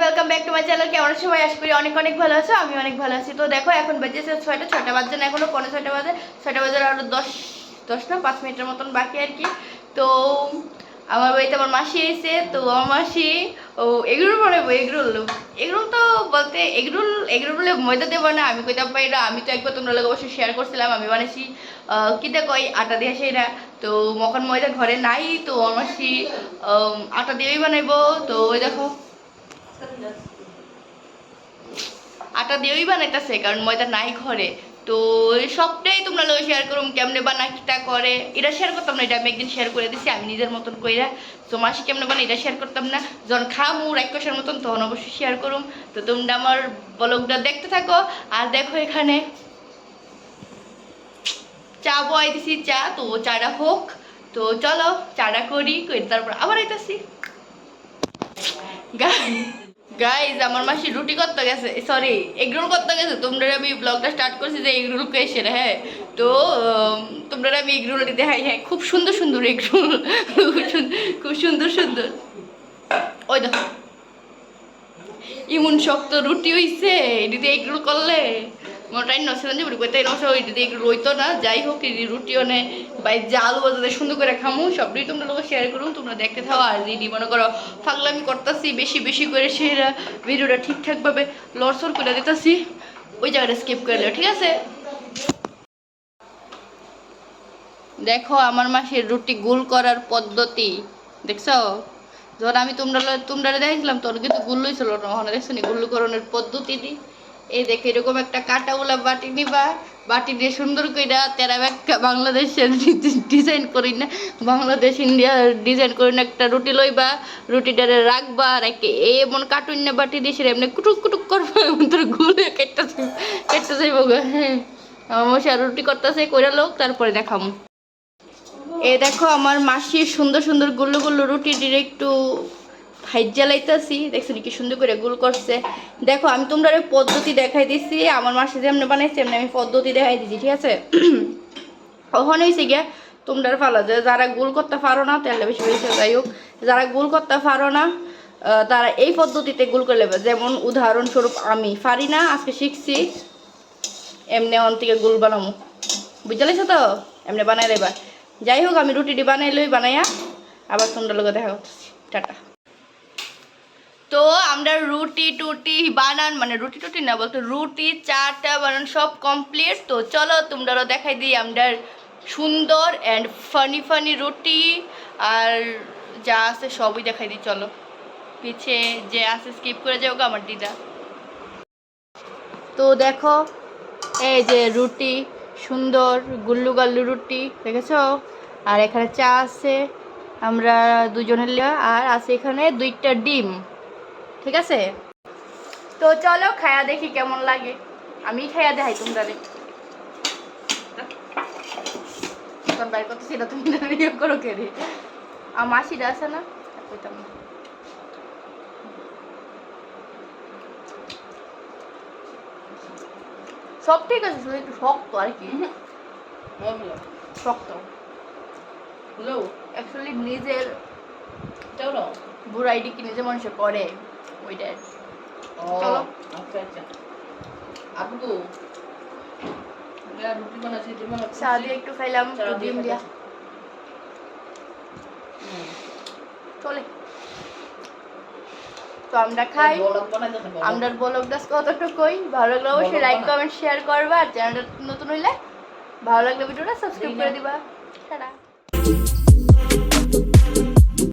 Welcome back to my channel কেমন সবাই? আশা করি অনেক অনেক ভালো আছো, আমি অনেক ভালো আছি। তো দেখো, এখন বেজেছে ছয়টা ছয়টা বাজছে না এখনও পনেরো ছয়টা বাজে। ছয়টা বাজার আরও দশ দশ না, পাঁচ মিনিটের মতন বাকি আর কি। তো আমার বাড়িতে আমার মাসি এসে, তো আমার মাসি, ও এগরোল বানাবো, এগরোল। এগরোল তো বলতে এগরোল এগরোল ময়দা দেবো না। আমি কইতাম পাই না, আমি তো একবার তোমরা লোক অবশ্যই শেয়ার করছিলাম, আমি বানাইছি কিতা কই আটা দিয়ে সেইটা তো মখন ময়দা ঘরে নাই, তো আমার মাসি আটা দিয়েই বানাইবো। তো ওই দেখো আটা দিয়েই বানাইতেছে, কারণ ময়দা নাই ঘরে। তো সবটাই তোমরা লোক শেয়ার করুম কেমনে বানা কিটা করে, এটা শেয়ার করতাম না, এটা আমি একদিন শেয়ার করে দিছি, আমি নিজের মতন কইরা। তো মাসি কেমনে বানা এটা শেয়ার করতাম না। যখন খাম খামু রাক্ষসের মতন, তখন অবশ্যই শেয়ার করুম। তো তোমরা আমার ব্লগটা দেখতে থাকো, আর দেখো এখানে। চা বয় দিছি চা, তো চাটা হোক। তো চলো, চাটা করি, করে, তারপর আবার আইতাছি। গাইজ আমার মাসি রুটি করতে গেছে। সরি এগরোল করতে গেছে। তোমরা আমি ব্লগটা স্টার্ট করছি যে এগরোল কেসে হ্যাঁ? তো তোমরা আমি এগরোল দেখাই হ্যাঁ খুব সুন্দর সুন্দর এগরোল। খুব সুন্দর সুন্দর। ওই দেখো। ইমন শক্ত রুটি হইছে, এটিতে এগরোল করলে। মোটাই নছিলাম যে বলি কইতে এটিতে এগরোল হইতো না, যাই হোক রুটি অনে বাই জাল বাজাতে সুন্দর করে খামু, সবটাই তোমরা লোক শেয়ার করুন তোমরা দেখতে থাও, আর যদি মনে করো, ফাগলামি করতেছি, বেশি বেশি করে সেরা ভিডিওটা ঠিকঠাকভাবে লড়সড় করে দিতেছি, ওই জায়গাটা স্কিপ করে দিও, ঠিক আছে? দেখো, আমার মাসের রুটি গোল করার পদ্ধতি, দেখছ? যখন আমি তোমরা তোমরা দেখছিলাম তখন কিন্তু গুল্লুই ছিল না ওখানে দেখছ নি? গুল্লুকরণের পদ্ধতিটি? এই দেখে, এরকম একটা কাটাওলা বাটি নিবা, বাটি দিয়ে সুন্দর কইরা তেরা একটা বাংলাদেশের ডিজাইন করি না, বাংলাদেশ, ইন্ডিয়া ডিজাইন করি না, একটা রুটি লইবা, রুটিটারে রাখবা রেখে এমন কাটুন না বাটি দিয়ে সেটা এমনি কুটুক কুটুক করবা, তোর গুলে কেটটা কেটতে যাইব হ্যাঁ আমার রুটি করতেছে, কইরা লোক, তারপরে দেখামু। এ দেখো, আমার মাসি সুন্দর সুন্দর গুল্লু গুল্লু রুটি দিয়ে একটু ভাইজা লাইতাছি দেখছ কি সুন্দর করে গুল করছে। দেখো, আমি তোমরা ওই পদ্ধতি দেখাই দিছি, আমার মাসি যেমনি বানাইছে এমনি আমি পদ্ধতি দেখাই দিছি, ঠিক আছে? ওখানে হয়েছে গিয়া, তোমরা ফালা, যে যারা গোল করতে পারো না, তাহলে বেশি বেশি যাই হোক। যারা গোল করতে পারো না তারা এই পদ্ধতিতে গোল করে নেবে। যেমন উদাহরণস্বরূপ আমি, পারি না, আজকে শিখছি, এমনি অন থেকে গোল বানামু। বুঝতে পারছ তো? এমনি বানাই দেবা। যাই হোক, আমি রুটিটি বানাই লই, বানাইয়া আবার তোমরা লোক দেখা করতেছি। টাটা। তো আমরা রুটি টুটি বানান মানে রুটি টুটি না, বলতো রুটি চাটা বানান, সব কমপ্লিট তো চলো তোমরা দেখাই দিই আমরা সুন্দর অ্যান্ড ফানি ফানি রুটি। আর যা আছে সবই দেখাই দিই, চলো। পিছে যে আছে স্কিপ করে যাও আমার দিদা। তো দেখো, এই যে রুটি, সুন্দর গুল্লু গাল্লু রুটি, দেখেছ? আর এখানে চা আছে, আমরা দুজনের আর আছে এখানে দুইটা ডিম। ঠিক আছে? তো চলো খায়া দেখি কেমন লাগে। আমি খায়া দেখাই তোমরা। বাইর করতেছি তুমি ইয়ে করো কে রে? আর মাসিটা আছে না? কইতাম না সব ঠিক আছে শুধু একটু শক্ত আর কি। শক্ত। অ্যাকচুয়ালি নিজের চলো। বুড়াইডি কি নিজে মানুষে করে। ওইটাই চলো। চলো আচ্ছা আচ্ছা। আপু তো রুটি বানাচ্ছি ডিম বানাচ্ছি। চা দিয়ে একটু খাইলাম ডিম দিয়া চলে। তো আমরা খাই। আমরা ব্লগ দাস কতটুকুই? ভালো লাগলে অবশ্যই লাইক কমেন্ট শেয়ার করবা। আর চ্যানেলটা নতুন হইলে ভালো লাগলে ভিডিওটা সাবস্ক্রাইব করে। দিবা। টাটা।